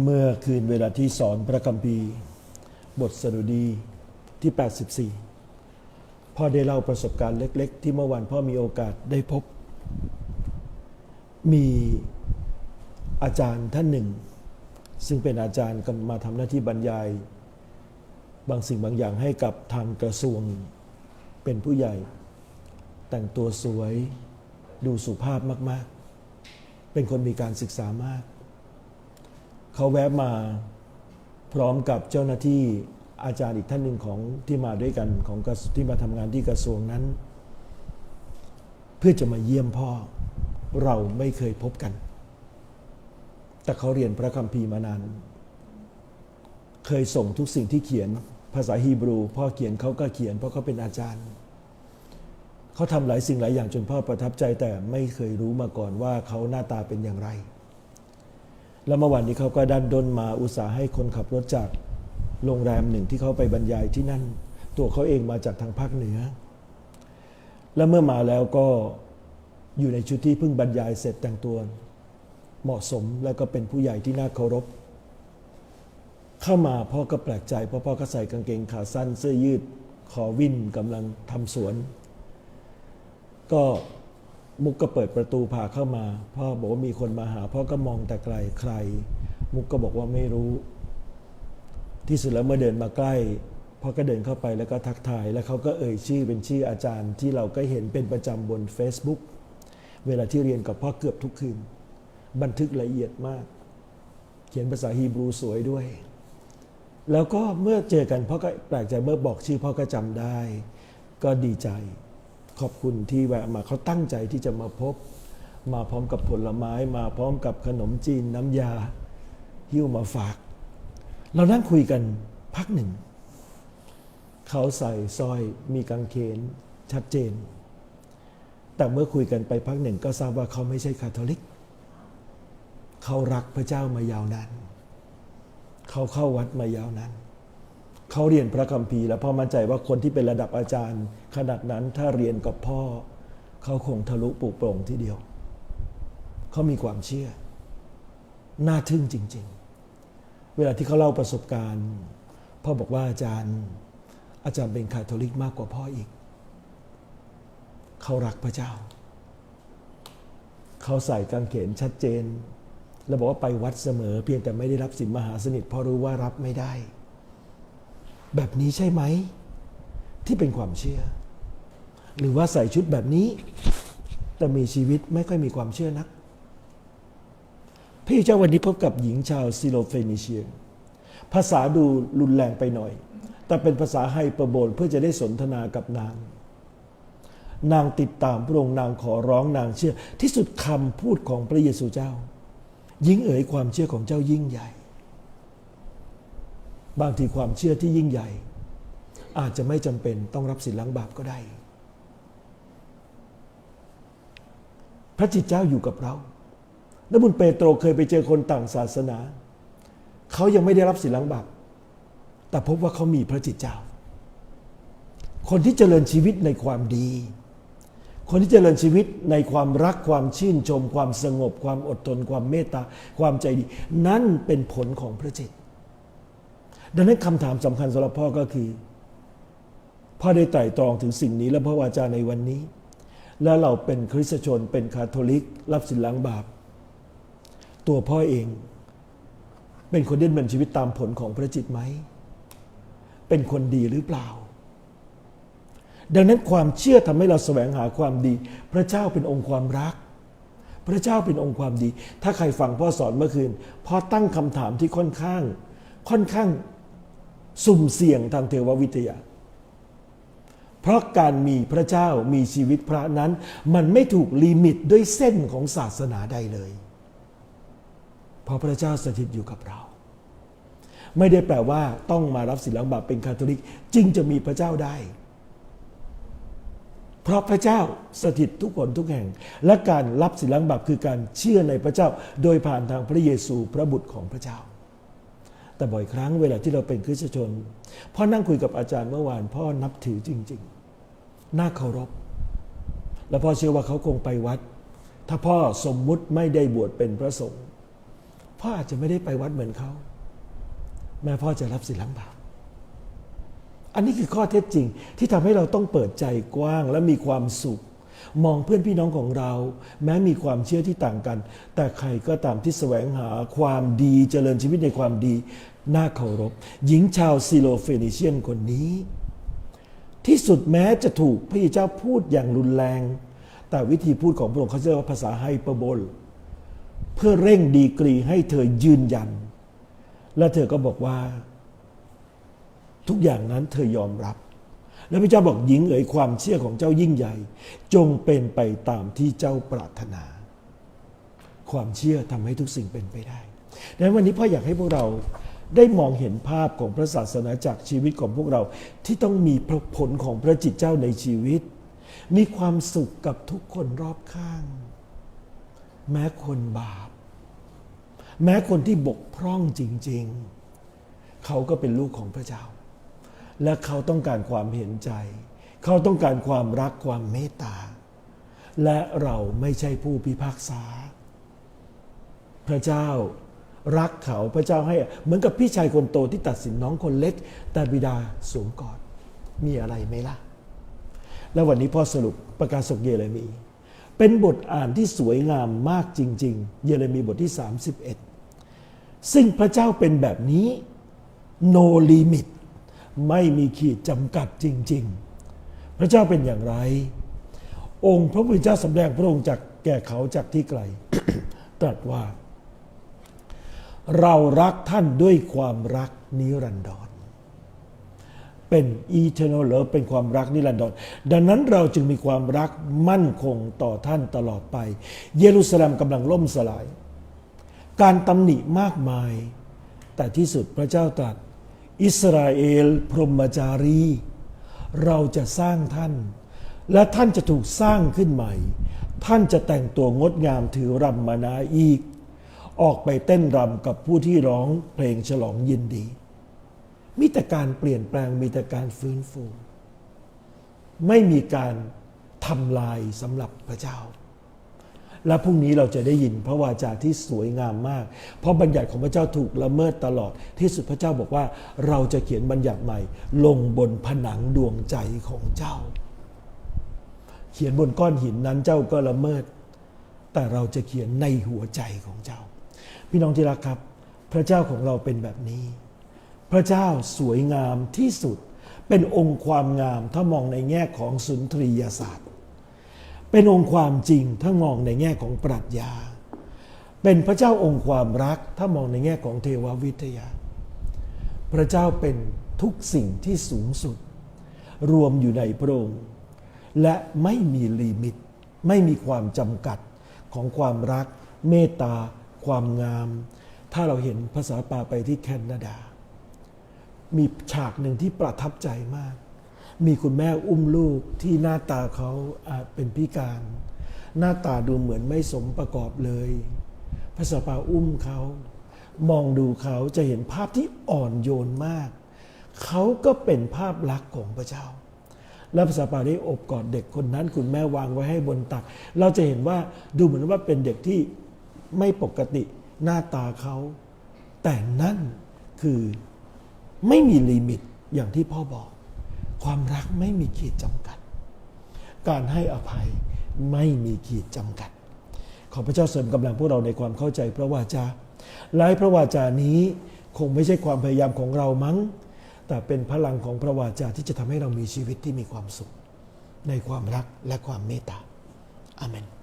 เมื่อคืนเวลาที่สอนพระคัมภีร์ บทสดุดีที่ 84 พ่อได้เล่าประสบการณ์เล็ก ๆ ที่เมื่อวานพ่อมีโอกาสได้พบ มีอาจารย์ท่านหนึ่ง ซึ่งเป็นอาจารย์กำลังมาทำหน้าที่บรรยาย บางสิ่งบางอย่างให้กับทางกระทรวงเป็นผู้ใหญ่ แต่งตัวสวยดูสุภาพมาก ๆ เป็นคนมีการศึกษามาก เขาแวะมาพร้อมกับเจ้าหน้าที่อาจารย์อีกท่านหนึ่งของที่มาด้วยกันของที่มาทำงานที่กระทรวงนั้น เพื่อจะมาเยี่ยมพ่อเราไม่เคยพบกัน แต่เขาเรียนพระคัมภีร์มานาน เคยส่งทุกสิ่งที่เขียนภาษาฮีบรู พ่อเขียนเขาก็เขียนเพราะเขาเป็นอาจารย์ เขาทำหลายสิ่งหลายอย่างจนพ่อประทับใจแต่ไม่เคยรู้มาก่อนว่าเขาหน้าตาเป็นอย่างไร แล้วเมื่อวานนี้เขาก็ดันดนมาอุตสาห์ให้คนขับรถจากโรงแรมหนึ่งที่เขาไปบรรยายที่นั่น ตัวเขาเองมาจากทางภาคเหนือ แล้วเมื่อมาแล้วก็อยู่ในชุดที่เพิ่งบรรยายเสร็จแต่งตัว เหมาะสมแล้วก็เป็นผู้ใหญ่ที่น่าเคารพ เข้ามาพ่อก็แปลกใจเพราะพ่อก็ใส่กางเกงขาสั้นเสื้อยืดคอวินกำลังทำสวน ก็ มุกก็เปิดประตูพาเข้ามา พ่อบอกว่ามีคนมาหา พ่อก็มองแต่ไกลใคร มุกก็บอกว่าไม่รู้ ที่สุดแล้วเมื่อเดินมาใกล้พ่อก็เดินเข้าไปแล้วก็ทักทาย แล้วเขาก็เอ่ยชื่อเป็นชื่ออาจารย์ ที่เราก็เห็นเป็นประจำบน Facebook เวลาที่เรียนกับพ่อเกือบทุกคืน บันทึกละเอียดมาก เขียนภาษาฮีบรูสวยด้วย แล้วก็เมื่อเจอกันพ่อก็แปลกใจเมื่อบอกชื่อพ่อก็จำได้ ก็ดีใจ ขอบคุณที่แวะมาเขาตั้งใจที่จะมาพบ มาพร้อมกับผลไม้ มาพร้อมกับขนมจีนน้ำยาหิ้วมาฝาก เรานั่งคุยกันพักหนึ่ง เขาใส่สร้อยมีกางเขนชัดเจน แต่เมื่อคุยกันไปพักหนึ่งก็ทราบว่าเขาไม่ใช่คาทอลิก เขารักพระเจ้ามายาวนานเขาเข้าวัดมายาวนาน เขาเรียนพระคัมภีร์แล้วพ่อมั่นใจว่าคนที่เป็นระดับอาจารย์ ขนาดนั้นถ้าเรียนกับพ่อ เขาคงทะลุปลุกโปร่งทีเดียว เขามีความเชื่อ น่าทึ่งจริง ๆ เวลาที่เขาเล่าประสบการณ์ พ่อบอกว่าอาจารย์ อาจารย์เป็นคาทอลิกมากกว่าพ่ออีก เขารักพระเจ้า เขาใส่กางเขนชัดเจน แล้วบอกว่าไปวัดเสมอ เพียงแต่ไม่ได้รับสินมหาสนิทเพราะรู้ว่ารับไม่ได้ แบบนี้ใช่ไหม ที่เป็นความเชื่อ หรือว่าใส่ชุดแบบนี้ แต่มีชีวิตไม่ค่อยมีความเชื่อนักพี่เจ้าวันนี้พบกับหญิงชาวซิโลเฟนิเชีย ภาษาดูรุนแรงไปหน่อย แต่เป็นภาษาไฮเปอร์โบลเพื่อจะได้สนทนากับนาง นางติดตามพระองค์นางขอร้องนางเชื่อ ที่สุดคำพูดของพระเยซูเจ้า ยิ่งเอ๋ยความเชื่อของเจ้ายิ่งใหญ่ บางทีความเชื่อที่ยิ่งใหญ่ อาจจะไม่จำเป็นต้องรับสินล้างบาปก็ได้ พระจิตเจ้าอยู่กับเราแล้วบุญเปโตรเคยไปเจอคนต่างศาสนา เขายังไม่ได้รับสินล้างบาปแต่พบว่าเขามีพระจิตเจ้า คนที่เจริญชีวิตในความดี คนที่เจริญชีวิตในความรักความชื่นชม ความสงบ ความอดทน ความเมตตา ความใจดี นั่นเป็นผลของพระจิต ดังนั้นคำถามสำคัญสำหรับพ่อก็คือ พ่อได้ไตร่ตรองถึงสิ่งนี้และพระวาจาในวันนี้ แล้วเราเป็นคริสตชนเป็นคาทอลิก รับสินล้างบาป ตัวพ่อเอง เป็นคนเด่นเป็นชีวิตตามผลของพระจิตไหม เป็นคนดีหรือเปล่า ดังนั้นความเชื่อทำให้เราแสวงหาความดี พระเจ้าเป็นองค์ความรักพระเจ้าเป็นองค์ความดี ถ้าใครฟังพ่อสอนเมื่อคืน พ่อตั้งคำถามที่ค่อนข้าง ค่อนข้าง สุ่มเสี่ยงทางเทววิทยา เพราะการมีพระเจ้ามีชีวิตพระนั้น มันไม่ถูกลิมิตด้วยเส้นของศาสนาใดเลย เพราะพระเจ้าสถิตอยู่กับเรา ไม่ได้แปลว่าต้องมารับสินล้างบาปเป็นคาทอลิกจึงจะมีพระเจ้าได้ เพราะพระเจ้าสถิตทุกคนทุกแห่ง และการรับสินล้างบาปคือการเชื่อในพระเจ้า โดยผ่านทางพระเยซูพระบุตรของพระเจ้า แต่บ่อยครั้งเวลาที่เราเป็นคริสตชนพ่อนั่งคุยกับอาจารย์เมื่อวานพ่อนับถือจริง ๆ น่าเคารพ และพ่อเชื่อว่าเขาคงไปวัด ถ้าพ่อสมมุติไม่ได้บวชเป็นพระสงฆ์พ่ออาจจะไม่ได้ไปวัดเหมือนเขา แม้พ่อจะรับสิล้างบาปอันนี้คือข้อเท็จจริงที่ทำให้เราต้องเปิดใจกว้างและมีความสุข มองเพื่อนพี่น้องของเรา แม้มีความเชื่อที่ต่างกัน แต่ใครก็ตามที่แสวงหาความดีเจริญชีวิตในความดี น่าเคารพ หญิงชาวซิโลเฟนิเชียนคนนี้ ที่สุดแม้จะถูกพระเจ้าพูดอย่างรุนแรง แต่วิธีพูดของพระองค์เขาเรียกว่าภาษาไฮเปอร์โบลเพื่อเร่งดีกรีให้เธอยืนยัน และเธอก็บอกว่า ทุกอย่างนั้นเธอยอมรับ แล้วพระเจ้าบอกหญิงเอ๋ยความเชื่อของเจ้ายิ่งใหญ่ จงเป็นไปตามที่เจ้าปรารถนา ความเชื่อทำให้ทุกสิ่งเป็นไปได้ดังนั้นวันนี้พ่ออยากให้พวกเราได้มองเห็นภาพของพระศาสนาจากชีวิตของพวกเราที่ต้องมีผลของพระจิตเจ้าในชีวิต มีความสุขกับทุกคนรอบข้าง แม้คนบาป แม้คนที่บกพร่องจริง ๆ เขาก็เป็นลูกของพระเจ้า และเขาต้องการความเห็นใจ เขาต้องการความรักความเมตตา และเราไม่ใช่ผู้พิพากษา พระเจ้ารักเขาพระเจ้าให้เหมือนกับพี่ชายคนโตที่ตัดสินน้องคนเล็ก แต่บิดาสวมกอดมีอะไรไหมล่ะ แล้ววันนี้พ่อสรุปประกาศกเยเรมี เป็นบทอ่านที่สวยงามมากจริง ๆ เยเรมีบทที่ 31 ซึ่งพระเจ้าเป็นแบบนี้ no limit ไม่มีขีดจำกัดจริง ๆ พระเจ้าเป็นอย่างไร องค์พระผู้เป็นเจ้าสำแดงพระองค์จากแก่เขาจากที่ไกล ตรัสว่า เรารักท่านด้วยความรักนิรันดรเป็น eternal love เป็นความรักนิรันดรดังนั้นเราจึงมีความรักมั่นคงต่อท่านตลอดไป เยรูซาเล็มกำลังล่มสลาย การตำหนิมากมาย แต่ที่สุดพระเจ้าตรัส อิสราเอล พรหมจารี เราจะสร้างท่าน และท่านจะถูกสร้างขึ้นใหม่ ท่านจะแต่งตัวงดงามถือรำมานาอีก ออกไปเต้นรำกับผู้ที่ร้องเพลงฉลองยินดี มีแต่การเปลี่ยนแปลงมีแต่การฟื้นฟู ไม่มีการทำลายสำหรับพระเจ้า และพรุ่งนี้เราจะได้ยินพระวาจาที่สวยงามมาก เพราะบัญญัติของพระเจ้าถูกละเมิดตลอด ที่สุดพระเจ้าบอกว่า เราจะเขียนบัญญัติใหม่ ลงบนผนังดวงใจของเจ้า เขียนบนก้อนหินนั้นเจ้าก็ละเมิด แต่เราจะเขียนในหัวใจของเจ้า พี่น้องที่รักครับ พระเจ้าของเราเป็นแบบนี้ พระเจ้าสวยงามที่สุดเป็นองค์ความงามถ้ามองในแง่ของสุนทรียศาสตร์ เป็นองค์ความจริงถ้ามองในแง่ของปรัชญา เป็นพระเจ้าองค์ความรักถ้ามองในแง่ของเทววิทยา พระเจ้าเป็นทุกสิ่งที่สูงสุด รวมอยู่ในพระองค์และไม่มีลิมิต ไม่มีความจำกัดของความรัก เมตตา ความงาม ถ้าเราเห็นภาษาปาไปที่แคนาดา มีฉากหนึ่งที่ประทับใจมาก มีคุณแม่อุ้มลูกที่หน้าตาเขาอาจเป็นพิการ หน้าตาดูเหมือนไม่สมประกอบเลยภาษาปาอุ้มเขา มองดูเขาจะเห็นภาพที่อ่อนโยนมาก เขาก็เป็นภาพลักษณ์ของพระเจ้าแล้วภาษาปาได้อบกอดเด็กคนนั้น คุณแม่วางไว้ให้บนตัก เราจะเห็นว่าดูเหมือนว่าเป็นเด็กที่ไม่ปกติหน้าตาเขา แต่นั่นคือไม่มีลิมิตอย่างที่พ่อบอก ความรักไม่มีขีดจำกัด การให้อภัยไม่มีขีดจำกัด ขอพระเจ้าเสริมกำลังพวกเราในความเข้าใจพระวาจาหลายพระวาจานี้คงไม่ใช่ความพยายามของเรามั้ง แต่เป็นพลังของพระวาจาที่จะทำให้เรามีชีวิตที่มีความสุข ในความรักและความเมตตาอาเมน